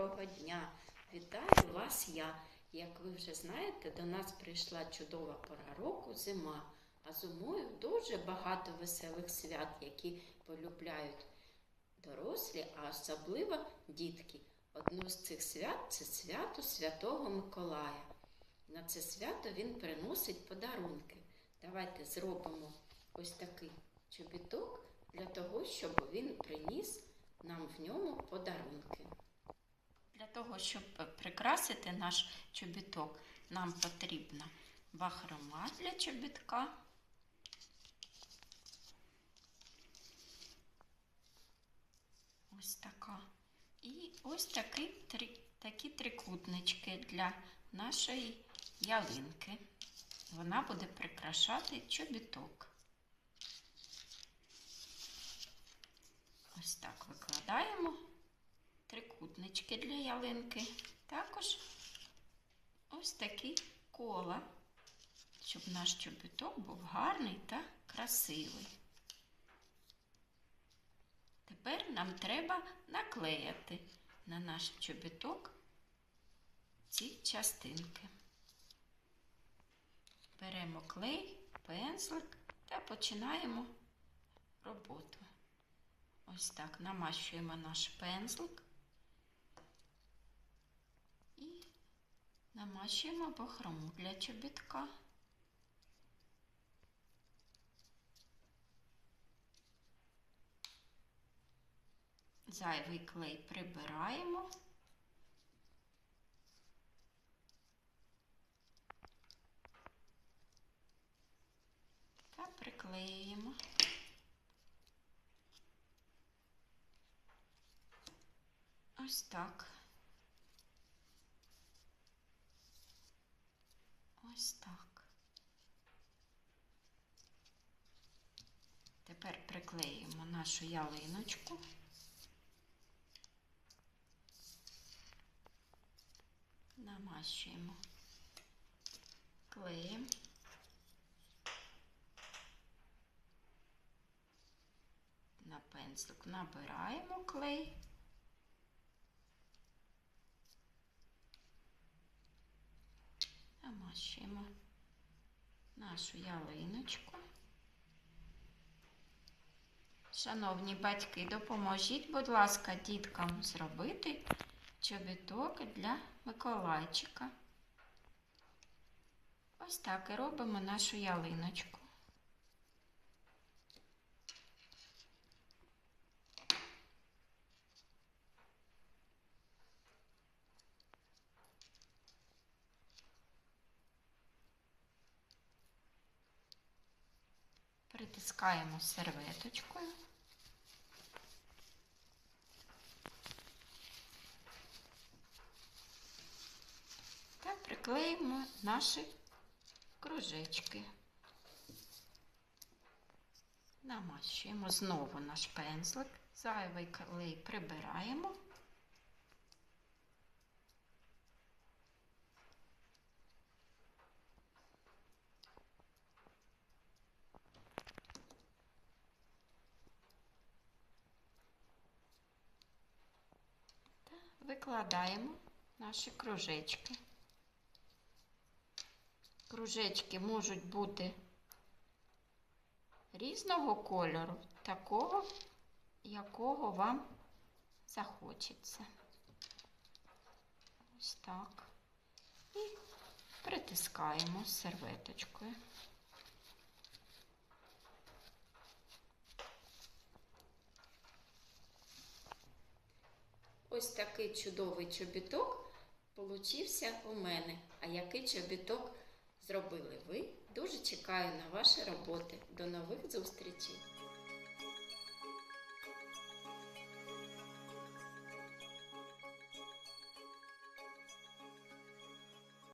доброго дня! Вітаю вас я! Як ви вже знаєте, до нас прийшла чудова пора року зима, а зимою дуже багато веселих свят, які полюбляють дорослі, а особливо дітки. Одно з цих свят це свято Святого Миколая. На це свято він приносить подарунки. Давайте зробимо ось такий чобіток для того, щоб він приніс нам в ньому подарунки. Того, щоб прикрасити наш чобіток, нам потрібна бахрома для чобітка. Ось така. І ось такі, три, такі трикутнички для нашої ялинки. Вона буде прикрашати чобіток. Ось так викладаємо трикутнички для ялинки. Також ось такі кола, щоб наш чобіток був гарний та красивий. Тепер нам треба наклеяти на наш чобіток ці частинки. Беремо клей, пензлик та починаємо роботу. Ось так намащуємо наш пензлик намащуємо бахрому для чобітка. Зайвий клей прибираємо. Та приклеюємо. Ось так. Ось так. Тепер приклеїмо нашу ялиночку. Намащуємо клеєм. На пензлик набираємо клей. Намащуємо нашу ялиночку. Шановні батьки, допоможіть, будь ласка, діткам зробити чобіток для Миколайчика. Ось так і робимо нашу ялиночку. Притискаємо серветочкою. Та приклеїмо наші кружечки. Намащуємо знову наш пензлик, зайвий клей прибираємо. Та викладаємо наші кружечки. Кружечки можуть бути різного кольору, такого, якого вам захочеться. Ось так. І притискаємо серветочкою. Ось такий чудовий чобіток получився у мене. А який чобіток зробили ви? Дуже чекаю на ваші роботи. До нових зустрічей!